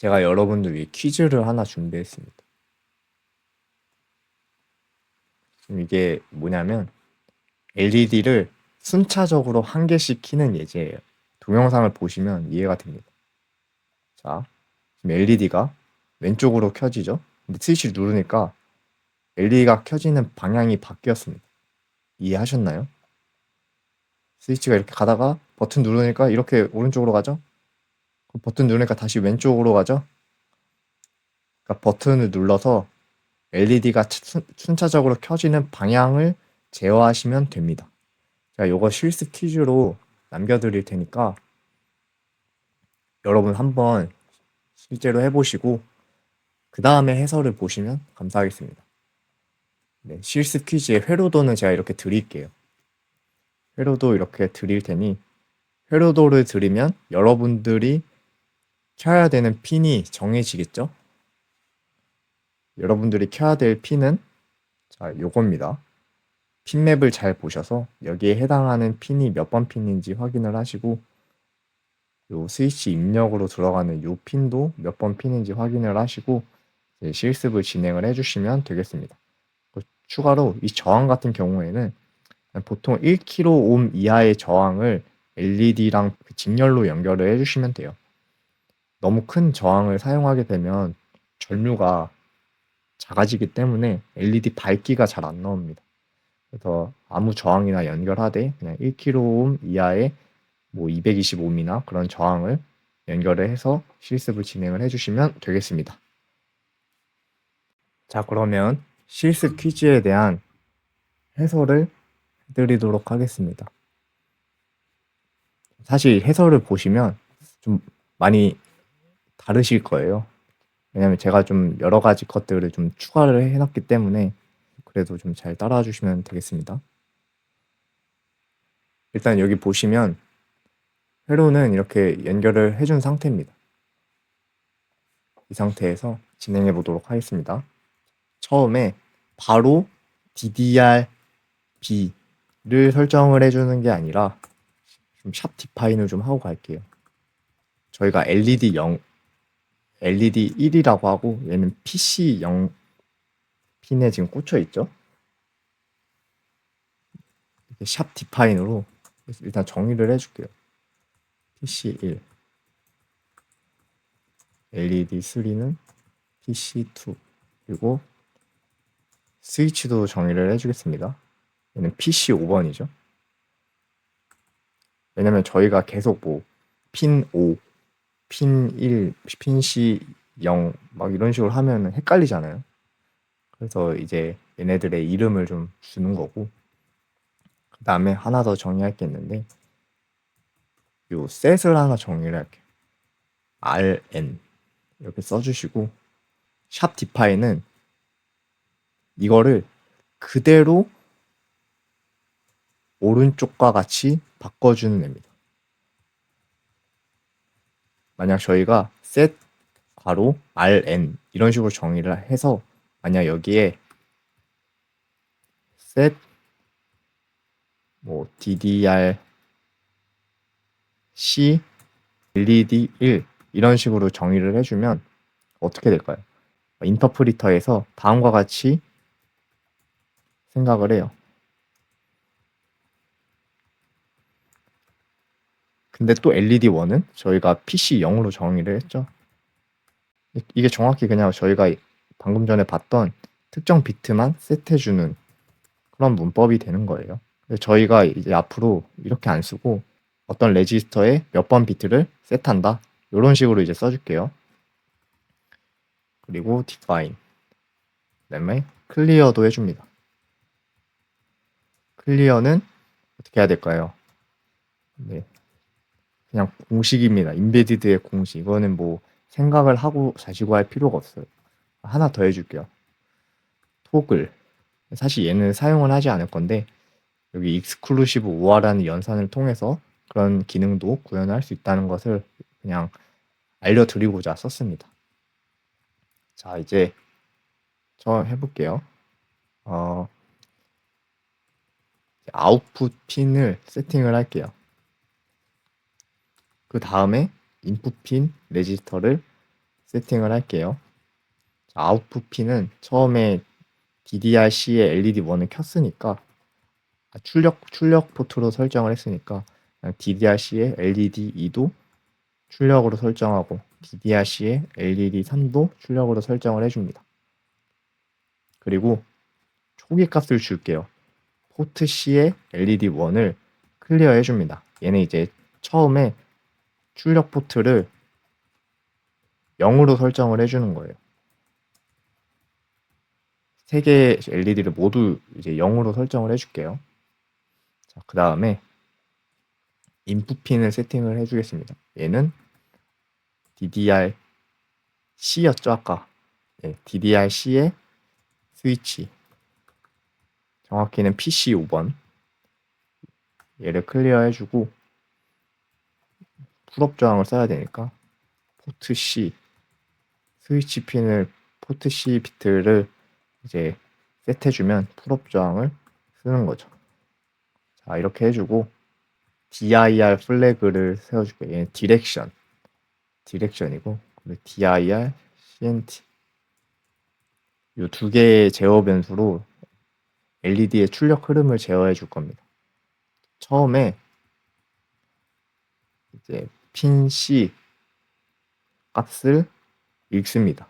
제가 여러분들 위해 퀴즈를 하나 준비했습니다. 이게 뭐냐면 LED를 순차적으로 한 개씩 켜는 예제예요. 동영상을 보시면 이해가 됩니다. 자, 지금 LED가 왼쪽으로 켜지죠? 근데 스위치를 누르니까 LED가 켜지는 방향이 바뀌었습니다. 이해하셨나요? 스위치가 이렇게 가다가 버튼 누르니까 이렇게 오른쪽으로 가죠? 버튼 누르니까 다시 왼쪽으로 가죠? 그러니까 버튼을 눌러서 LED가 순차적으로 켜지는 방향을 제어하시면 됩니다. 제가 이거 실습 퀴즈로 남겨드릴 테니까 여러분 한번 실제로 해보시고 그 다음에 해설을 보시면 감사하겠습니다. 네, 실습 퀴즈의 회로도는 제가 이렇게 드릴게요. 회로도 이렇게 드릴 테니 회로도를 드리면 여러분들이 켜야 되는 핀이 정해지겠죠? 여러분들이 켜야 될 핀은 자, 요겁니다. 핀맵을 잘 보셔서 여기에 해당하는 핀이 몇 번 핀인지 확인을 하시고 요 스위치 입력으로 들어가는 요 핀도 몇 번 핀인지 확인을 하시고 실습을 진행을 해주시면 되겠습니다. 추가로 이 저항 같은 경우에는 보통 1kΩ 이하의 저항을 LED랑 그 직렬로 연결을 해주시면 돼요. 너무 큰 저항을 사용하게 되면 전류가 작아지기 때문에 LED 밝기가 잘 안 나옵니다. 그래서 아무 저항이나 연결하되 그냥 1kΩ 이하의 뭐 225이나 그런 저항을 연결을 해서 실습을 진행을 해주시면 되겠습니다. 자 그러면 실습 퀴즈에 대한 해설을 해드리도록 하겠습니다. 사실 해설을 보시면 좀 많이 다르실 거예요. 왜냐면 제가 좀 여러 가지 것들을 좀 추가를 해 놨기 때문에 그래도 좀 잘 따라와 주시면 되겠습니다. 일단 여기 보시면 회로는 이렇게 연결을 해 준 상태입니다. 이 상태에서 진행해 보도록 하겠습니다. 처음에 바로 DDR-B를 설정을 해주는 게 아니라 좀 샵 디파인을 좀 하고 갈게요. 저희가 LED 0, LED 1이라고 하고 얘는 PC 0 핀에 지금 꽂혀 있죠. 샵 디파인으로 일단 정의를 해줄게요. PC 1 LED 3는 PC 2 그리고 스위치도 정의를 해주겠습니다. 얘는 PC 5번이죠. 왜냐면 저희가 계속 뭐 핀 5, 핀 1, 핀 C 0 막 이런 식으로 하면 헷갈리잖아요. 그래서 이제 얘네들의 이름을 좀 주는 거고 그 다음에 하나 더 정의할 게 있는데 요 셋을 하나 정의를 할게요. rn 이렇게 써주시고 샵 디파인은 이거를 그대로 오른쪽과 같이 바꿔주는 애입니다. 만약 저희가 set 괄호 rn 이런 식으로 정의를 해서 만약 여기에 set 뭐 ddr c led 1 이런 식으로 정의를 해주면 어떻게 될까요? 인터프리터에서 다음과 같이 생각을 해요. 근데 또 LED1은 저희가 PC0으로 정의를 했죠. 이게 정확히 그냥 저희가 방금 전에 봤던 특정 비트만 세트해주는 그런 문법이 되는 거예요. 저희가 이제 앞으로 이렇게 안 쓰고 어떤 레지스터에 몇 번 비트를 세트한다. 이런 식으로 이제 써줄게요. 그리고 define. 그다음에 클리어도 해줍니다. 클리어는 어떻게 해야 될까요? 네. 그냥 공식입니다. 인베디드의 공식. 이거는 뭐 생각을 하고 자시고 할 필요가 없어요. 하나 더 해줄게요. 토글. 사실 얘는 사용을 하지 않을 건데 여기 익스클루시브 우아라는 연산을 통해서 그런 기능도 구현할 수 있다는 것을 그냥 알려드리고자 썼습니다. 자 이제 저 해볼게요. 어, 아웃풋 핀을 세팅을 할게요. 그 다음에 인풋 핀 레지스터를 세팅을 할게요. 자, 아웃풋 핀은 처음에 DDR-C의 LED1을 켰으니까 아, 출력 출력 포트로 설정을 했으니까 DDR-C의 LED2도 출력으로 설정하고 DDR-C의 LED3도 출력으로 설정을 해줍니다. 그리고 초기 값을 줄게요. 포트 C의 LED1을 클리어 해줍니다. 얘는 이제 처음에 출력 포트를 0으로 설정을 해주는 거예요. 세 개의 LED를 모두 이제 0으로 설정을 해줄게요. 자, 그 다음에 인풋 핀을 세팅을 해주겠습니다. 얘는 DDR C였죠 아까. 네, DDR C의 스위치. 정확히는 PC 5번. 얘를 클리어 해주고 풀업 저항을 써야 되니까 포트 C 스위치 핀을 포트 C 비트를 이제 세트해주면 풀업 저항을 쓰는 거죠. 자 이렇게 해주고 dir 플래그를 세워줄게요. 얘는 디렉션 디렉션이고 dir cnt 이 두 개의 제어 변수로 LED의 출력 흐름을 제어해 줄 겁니다. 처음에 이제 핀 C 값을 읽습니다.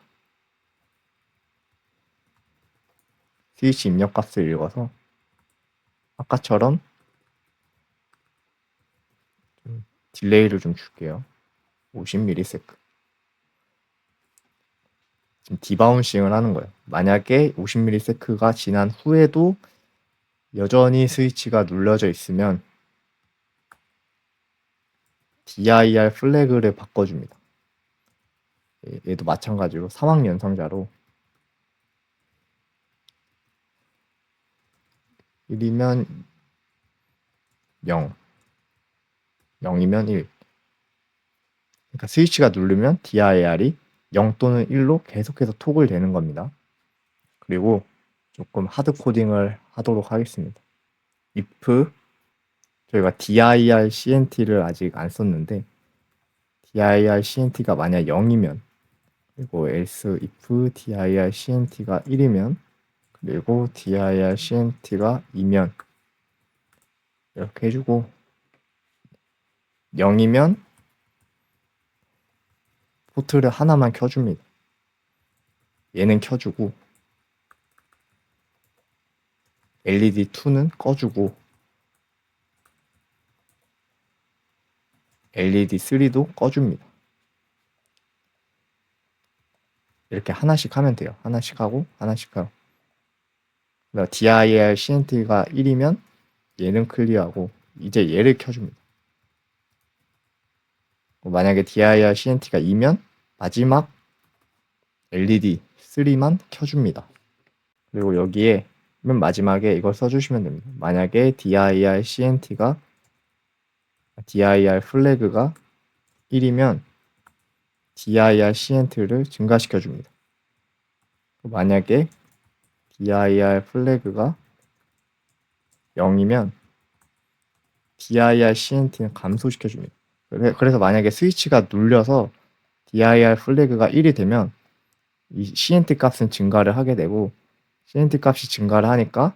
스위치 입력 값을 읽어서 아까처럼 좀 딜레이를 좀 줄게요. 50ms. 지금 디바운싱을 하는 거예요. 만약에 50ms가 지난 후에도 여전히 스위치가 눌러져 있으면 dir 플래그를 바꿔줍니다. 얘도 마찬가지로 사망 연상자로 1이면 0, 0이면 1. 그러니까 스위치가 누르면 dir이 0 또는 1로 계속해서 톡을 되는 겁니다. 그리고 조금 하드 코딩을 하도록 하겠습니다. if 저희가 dir cnt를 아직 안 썼는데 dir cnt가 만약 0이면 그리고 else if dir cnt가 1이면 그리고 dir cnt가 2면 이렇게 해주고 0이면 포트를 하나만 켜줍니다. 얘는 켜주고 LED2는 꺼주고 LED3도 꺼줍니다. 이렇게 하나씩 하면 돼요. 하나씩 하고 하나씩 하고 dir cnt가 1이면 얘는 클리어하고 이제 얘를 켜줍니다. 만약에 dir cnt가 2면 마지막 LED 3만 켜줍니다. 그리고 여기에 맨 마지막에 이걸 써주시면 됩니다. 만약에 dir cnt가 dir 플래그가 1이면 dir cnt를 증가시켜 줍니다. 만약에 dir 플래그가 0이면 dir cnt는 감소시켜 줍니다. 그래서 만약에 스위치가 눌려서 dir 플래그가 1이 되면 이 cnt 값은 증가를 하게 되고 cnt 값이 증가를 하니까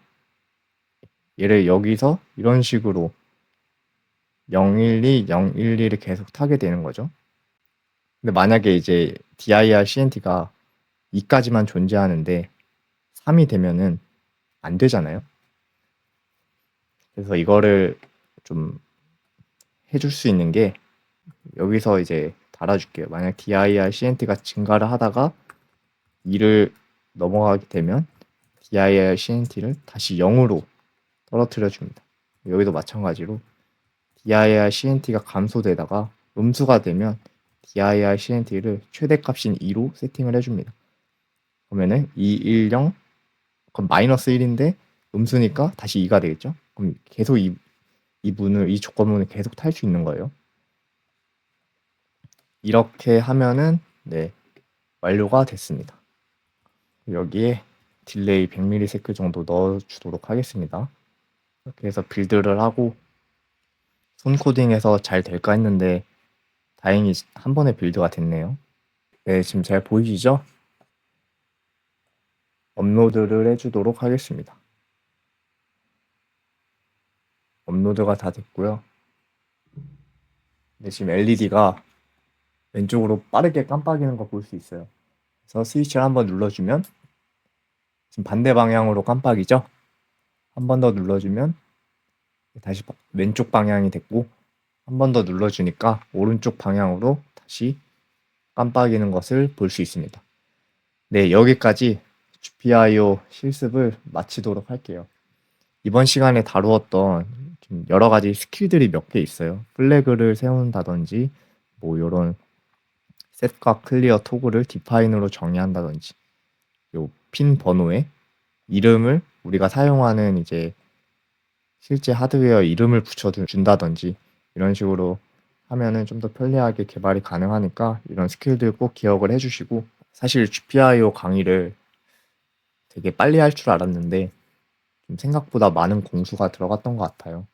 얘를 여기서 이런 식으로 012, 012를 계속 타게 되는 거죠. 근데 만약에 이제 dir cnt가 2까지만 존재하는데 3이 되면은 안 되잖아요. 그래서 이거를 좀 해줄 수 있는 게 여기서 이제 달아줄게요. 만약 dir cnt가 증가를 하다가 2를 넘어가게 되면 dir cnt를 다시 0으로 떨어뜨려 줍니다. 여기도 마찬가지로 dir cnt가 감소되다가 음수가 되면 dir cnt를 최대값인 2로 세팅을 해줍니다. 그러면은 210 그럼 마이너스 1인데 음수니까 다시 2가 되겠죠? 그럼 계속 이, 이 문을 이 조건문을 계속 탈 수 있는 거예요. 이렇게 하면은 네 완료가 됐습니다. 여기에 딜레이 100ms 정도 넣어주도록 하겠습니다. 이렇게 해서 빌드를 하고 손 코딩해서 잘 될까 했는데 다행히 한 번에 빌드가 됐네요. 네, 지금 잘 보이시죠? 업로드를 해주도록 하겠습니다. 업로드가 다 됐고요. 네, 지금 LED가 왼쪽으로 빠르게 깜빡이는 거 볼 수 있어요. 그래서 스위치를 한번 눌러주면 지금 반대 방향으로 깜빡이죠? 한 번 더 눌러주면 다시 바- 왼쪽 방향이 됐고 한 번 더 눌러주니까 오른쪽 방향으로 다시 깜빡이는 것을 볼 수 있습니다. 네, 여기까지 GPIO 실습을 마치도록 할게요. 이번 시간에 다루었던 좀 여러 가지 스킬들이 몇 개 있어요. 플래그를 세운다든지 뭐 이런 셋과 클리어 토글을 디파인으로 정의한다든지 요 핀 번호에 이름을 우리가 사용하는 이제 실제 하드웨어 이름을 붙여준다든지 이런 식으로 하면은 좀 더 편리하게 개발이 가능하니까 이런 스킬들 꼭 기억을 해주시고 사실 GPIO 강의를 되게 빨리 할 줄 알았는데 좀 생각보다 많은 공수가 들어갔던 것 같아요.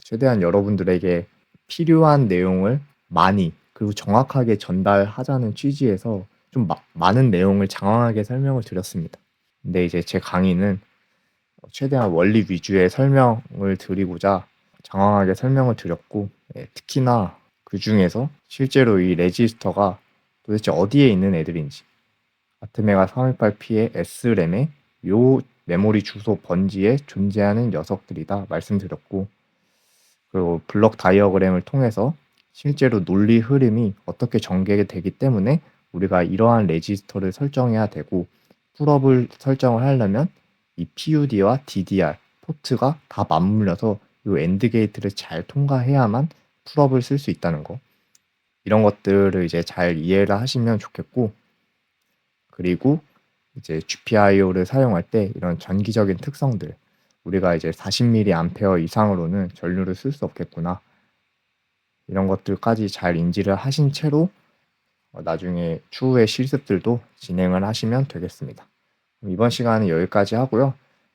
최대한 여러분들에게 필요한 내용을 많이 그리고 정확하게 전달하자는 취지에서 좀 마- 많은 내용을 장황하게 설명을 드렸습니다. 근데 이제 제 강의는 최대한 원리 위주의 설명을 드리고자 장황하게 설명을 드렸고 예, 특히나 그 중에서 실제로 이 레지스터가 도대체 어디에 있는 애들인지 아트메가 318P의 S램의 요 메모리 주소 번지에 존재하는 녀석들이다 말씀드렸고 그리고 블럭 다이어그램을 통해서 실제로 논리 흐름이 어떻게 전개되기 때문에 우리가 이러한 레지스터를 설정해야 되고 풀업을 설정을 하려면 이 PUD와 DDR 포트가 다 맞물려서 이 엔드 게이트를 잘 통과해야만 풀업을 쓸 수 있다는 거. 이런 것들을 이제 잘 이해를 하시면 좋겠고 그리고 이제 GPIO를 사용할 때 이런 전기적인 특성들 우리가 이제 40mA 이상으로는 전류를 쓸 수 없겠구나 이런 것들까지 잘 인지를 하신 채로 어, 나중에 추후의 실습들도 진행을 하시면 되겠습니다. 이번 시간은 여기까지 하고요.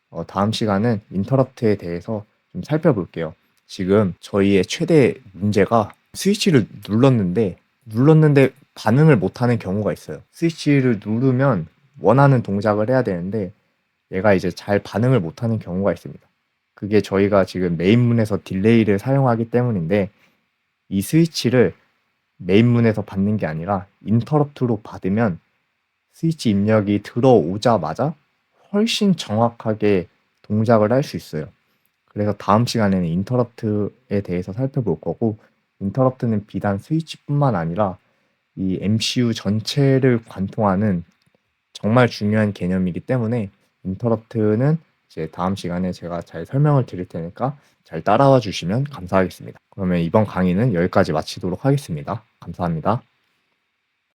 어, 다음 시간은 인터럽트에 대해서 좀 살펴볼게요. 지금 저희의 최대 문제가 스위치를 눌렀는데 눌렀는데 반응을 못하는 경우가 있어요. 스위치를 누르면 원하는 동작을 해야 되는데 얘가 이제 잘 반응을 못하는 경우가 있습니다. 그게 저희가 지금 메인문에서 딜레이를 사용하기 때문인데 이 스위치를 메인문에서 받는 게 아니라 인터럽트로 받으면 스위치 입력이 들어오자마자 훨씬 정확하게 동작을 할 수 있어요. 그래서 다음 시간에는 인터럽트에 대해서 살펴볼 거고 인터럽트는 비단 스위치뿐만 아니라 이 MCU 전체를 관통하는 정말 중요한 개념이기 때문에 인터럽트는 이제 다음 시간에 제가 잘 설명을 드릴 테니까 잘 따라와 주시면 감사하겠습니다. 그러면 이번 강의는 여기까지 마치도록 하겠습니다. 감사합니다.